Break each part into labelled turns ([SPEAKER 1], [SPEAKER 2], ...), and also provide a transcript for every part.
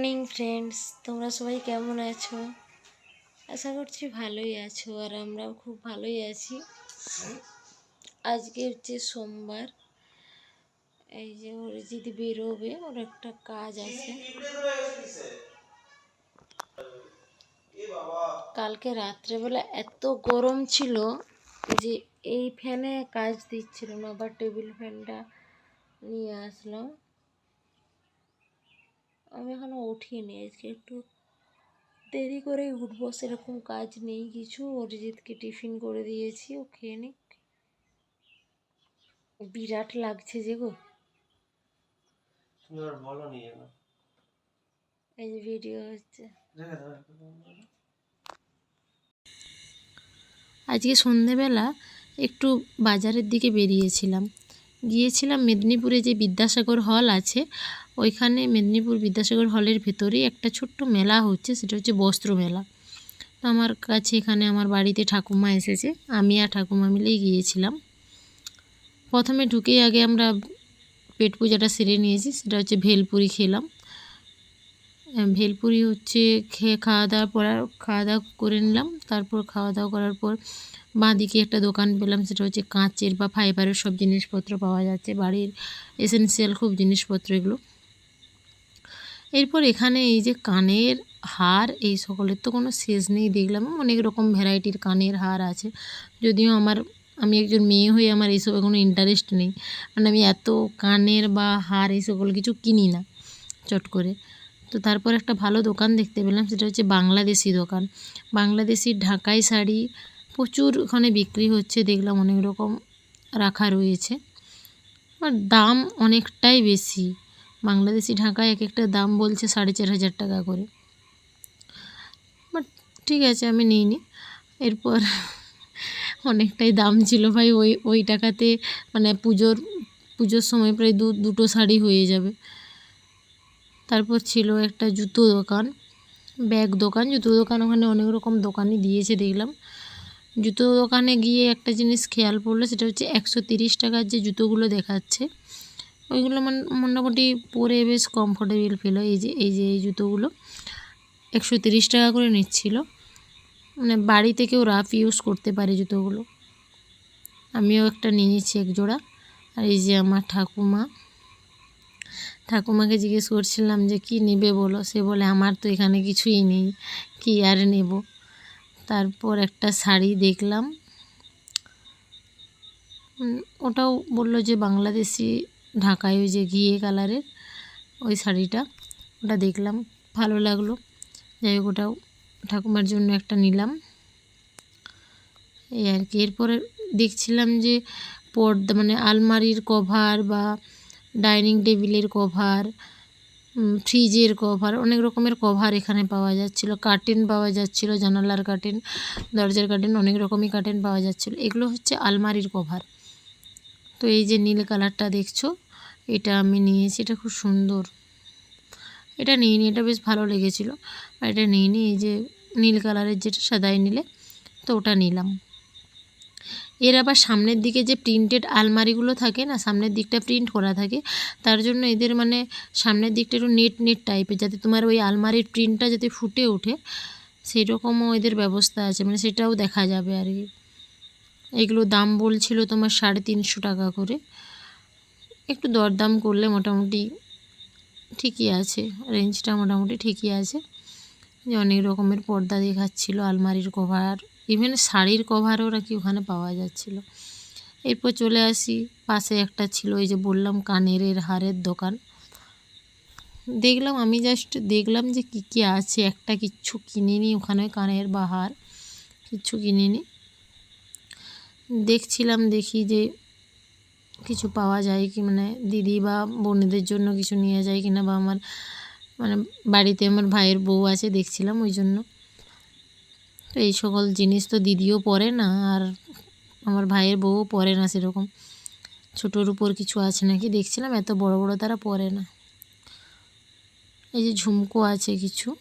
[SPEAKER 1] Morning friends তোমরা সবাই কেমন আছো? আশা করছি ভালোই আছো আর আমরাও খুব ভালোই আছি। আজকে হচ্ছে সোমবার। এই যে অরিজিৎ বেরোবে, ওর একটা কাজ আছে। কালকে রাত্রেবেলা এত গরম ছিল যে এই ফ্যানে কাজ দিচ্ছিল না আবার টেবিল ফ্যানটা নিয়ে আসলাম। আমি এখনও উঠিনি আজকে একটু দেরি করেই উঠবো সেরকম কাজ নেই কিছু। অরিজিৎকে টিফিন করে দিয়েছি ও খেয়ে নিক। বিরাট লাগছে যে গো। এই যে ভিডিও হচ্ছে। আজকে সন্ধেবেলা একটু বাজারের দিকে বেরিয়েছিলাম। গিয়েছিলাম মেদিনীপুরে যে বিদ্যাসাগর হল আছে ওইখানে মেদিনীপুর বিদ্যাসাগর হলের ভেতরেই একটা ছোট্ট মেলা হচ্ছে, সেটা হচ্ছে বস্ত্র মেলা। তো আমার কাছে এখানে আমার বাড়িতে ঠাকুমা এসেছে, আমি আর ঠাকুমা মিলেই গিয়েছিলাম। প্রথমে ঢুকেই আগে আমরা পেট পূজাটা সেরে নিয়েছি, সেটা হচ্ছে ভেলপুরি খেলাম। ভেলপুরি হচ্ছে খেয়ে খাওয়া দাওয়া পর খাওয়া দাওয়া করে নিলাম, তারপর খাওয়া দাওয়া করার পর বাঁ দিকে একটা দোকান পেলাম, সেটা হচ্ছে কাঁচের বা ফাইবারের সব জিনিসপত্র পাওয়া যাচ্ছে, বাড়ির এসেনশিয়াল খুব জিনিসপত্র এগুলো। এরপর এখানে এই যে কানের হার, এই সকলের তো কোনো শেষ নেই দেখলাম। অনেক রকম ভ্যারাইটির কানের হার আছে। যদিও আমার, আমি একজন মেয়ে হয়ে আমার এইসব কোনো ইন্টারেস্ট নেই। মানে আমি এত কানের বা হার এই সকল কিছু কিনি না, চট করে। তো তারপর একটা ভালো দোকান দেখতে পেলাম, সেটা হচ্ছে বাংলাদেশি দোকান। বাংলাদেশি ঢাকাই শাড়ি প্রচুর ওখানে বিক্রি হচ্ছে, দেখলাম অনেক রকম রাখা রয়েছে। আর দাম অনেকটাই বেশি। বাংলাদেশি ঢাকায় এক একটা দাম বলছে সাড়ে চার হাজার টাকা করে। বাট ঠিক আছে, আমি নিইনি। এরপর অনেকটাই দাম ছিল ভাই, ওই ওই টাকাতে মানে পুজোর পুজোর সময় প্রায় দু, দুটো শাড়ি হয়ে যাবে। তারপর ছিল একটা জুতো দোকান, ব্যাগ দোকান। জুতো দোকান ওখানে অনেক রকম দোকানই দিয়েছে, দেখলাম। জুতো দোকানে গিয়ে একটা জিনিস খেয়াল পড়ল, সেটা হচ্ছে একশো তিরিশ টাকার যে জুতোগুলো দেখাচ্ছে ওইগুলো মানে মোটামুটি পরে বেশ কমফোর্টেবল ফিল হয়। এই যে এই যে, এই জুতোগুলো একশো তিরিশ টাকা করে নিচ্ছিল। মানে বাড়িতে কেউ রাফ ইউজ করতে পারে জুতোগুলো। আমিও একটা নিয়েছি এক জোড়া আর এই যে আমার ঠাকুমা। ঠাকুমাকে জিজ্ঞেস করছিলাম যে, কি নেবে বলো? সে বলে, আমার তো এখানে কিছুই নেই। কি আর নেব? তারপর একটা শাড়ি দেখলাম। ওটাও বলল যে, বাংলাদেশি ঢাকায় ওই যে ঘিয়ে কালারের ওই শাড়িটা, ওটা দেখলাম, ভালো লাগল। যাই হোক, ওটাও ঠাকুমার জন্য একটা নিলাম। এই আর কি। এরপরে দেখছিলাম যে পর্দা মানে আলমারির কভার বা ডাইনিং টেবিলের কভার ফ্রিজের কভার, অনেক রকমের কভার এখানে পাওয়া যাচ্ছিল। কার্টেন পাওয়া যাচ্ছিল, জানালার কার্টেন, দরজার কার্টেন, অনেক রকমই কার্টেন পাওয়া যাচ্ছিল। এগুলো হচ্ছে আলমারির কভার। তো এই যে নীল কালারটা দেখছ, এটা আমি নিয়েছি, এটা খুব সুন্দর। এটা নিইনি, এটা বেশ ভালো লেগেছিলো। আর এটা নিয়ে নিই এই যে নীল কালারের যেটা সাদাই নিলে, তো ওটা নিলাম। এর আবার সামনের দিকে যে প্রিন্টেড আলমারিগুলো থাকে না, সামনের দিকটা প্রিন্ট করা থাকে, তার জন্য এদের মানে সামনের দিকটা একটু নেট নেট টাইপের, যাতে তোমার ওই আলমারির প্রিন্টটা যাতে ফুটে ওঠে সেই রকমও এদের ব্যবস্থা আছে মানে সেটাও দেখা যাবে আর কি। এগুলো দাম বলছিল তোমার সাড়ে তিনশো টাকা করে। একটু দরদাম করলে মোটামুটি ঠিকই আছে রেঞ্জটা মোটামুটি ঠিকই আছে। যে অনেক রকমের পর্দা দেখাচ্ছিল, আলমারির কভার ইভেন শাড়ির কভারও নাকি ওখানে পাওয়া যাচ্ছিল। এরপর চলে আসি, পাশে একটা ছিল ওই যে বললাম কানের হারের দোকান। দেখলাম আমি জাস্ট দেখলাম যে কী কী আছে, একটা কিচ্ছু কিনিনি ওখানে কানের বা হার কিচ্ছু কিনিনি। দেখছিলাম, দেখি যে কিছু পাওয়া যায় কি মানে দিদি বা বোনেদের জন্য কিছু নিয়ে যায় কিনা বা আমার মানে বাড়িতে আমার ভাইয়ের বউ আছে, দেখছিলাম ওই জন্য। তো এই সকল জিনিস তো দিদিও পরে না, আর আমার ভাইয়ের বউও পরে না সেরকম। ছোটোর উপর কিছু আছে নাকি, দেখছিলাম, এত বড় বড় তারা পরে না। এই যে ঝুমকো আছে কিছু।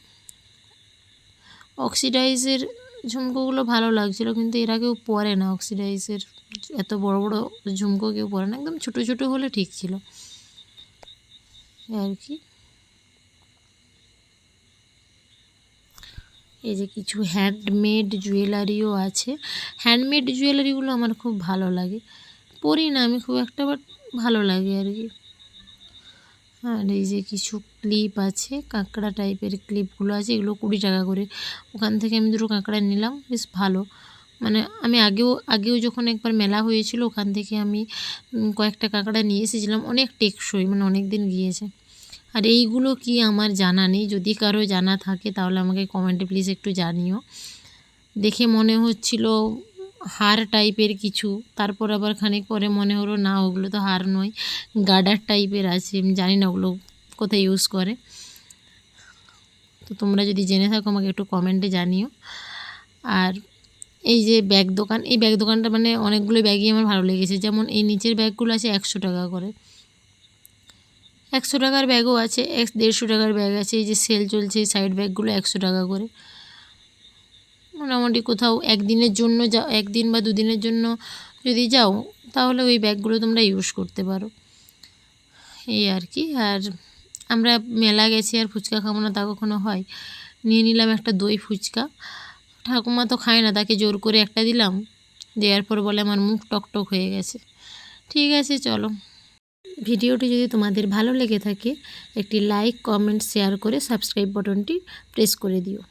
[SPEAKER 1] অক্সিডাইজের ঝুমকোগুলো ভালো লাগছিল, কিন্তু এরা কেউ পরে না, অক্সিডাইজের এত বড় বড় ঝুমকো কেউ পরে না, একদম ছোটো ছোটো হলে ঠিক ছিল। আর কি? এই যে কিছু হ্যান্ডমেড জুয়েলারিও আছে। হ্যান্ডমেড জুয়েলারিগুলো আমার খুব ভালো লাগে। পরি না, আমি খুব একটা বাট ভালো লাগে আর কি। আর এই যে কিছু ক্লিপ আছে, কাঁকড়া টাইপের ক্লিপগুলো আছে, এগুলো কুড়ি টাকা করে। ওখান থেকে আমি দুটো কাঁকড়া নিলাম, বেশ ভালো। মানে আমি আগেও আগেও যখন একবার মেলা হয়েছিল, ওখান থেকে আমি কয়েকটা কাঁকড়া নিয়ে এসেছিলাম, অনেক টেকসই মানে অনেক দিন গিয়েছে। আর এইগুলো কি আমার জানা নেই, যদি কারও জানা থাকে, তাহলে আমাকে কমেন্টে প্লিজ একটু জানিও। দেখে মনে হচ্ছিল হার টাইপের কিছু, তারপর আবার খানিক পরে মনে হলো, না, ওগুলো তো হার নয় গার্ডার টাইপের আছে, আমি জানি না ওগুলো কোথায় ইউজ করে। তো তোমরা যদি জেনে থাকো, আমাকে একটু কমেন্টে জানিও। আর এই যে ব্যাগ দোকান, এই ব্যাগ দোকানটা মানে অনেকগুলো ব্যাগই আমার ভালো লেগেছে। যেমন এই নিচের ব্যাগগুলো আছে একশো টাকা করে। একশো টাকার ব্যাগও আছে, এক দেড়শো টাকার ব্যাগ আছে, এই যে সেল চলছে সাইড ব্যাগগুলো একশো টাকা করে। মোটামুটি কোথাও একদিনের জন্য যা একদিন বা দুদিনের জন্য যদি যাও, তাহলে ওই ব্যাগগুলো তোমরা ইউজ করতে পারো। এই আর কি। আর আমরা মেলা গেছি আর ফুচকা খাব না তা কখনো হয়। নিয়ে নিলাম একটা দই ফুচকা। ঠাকুমা তো খায় না, তাকে জোর করে একটা দিলাম। দেওয়ার পর বলে আমার মুখ টকটক হয়ে গেছে। ঠিক আছে, চলো। ভিডিওটি যদি তোমাদের ভালো লেগে থাকে, একটি লাইক কমেন্ট শেয়ার করে সাবস্ক্রাইব বাটনটি প্রেস করে দিও।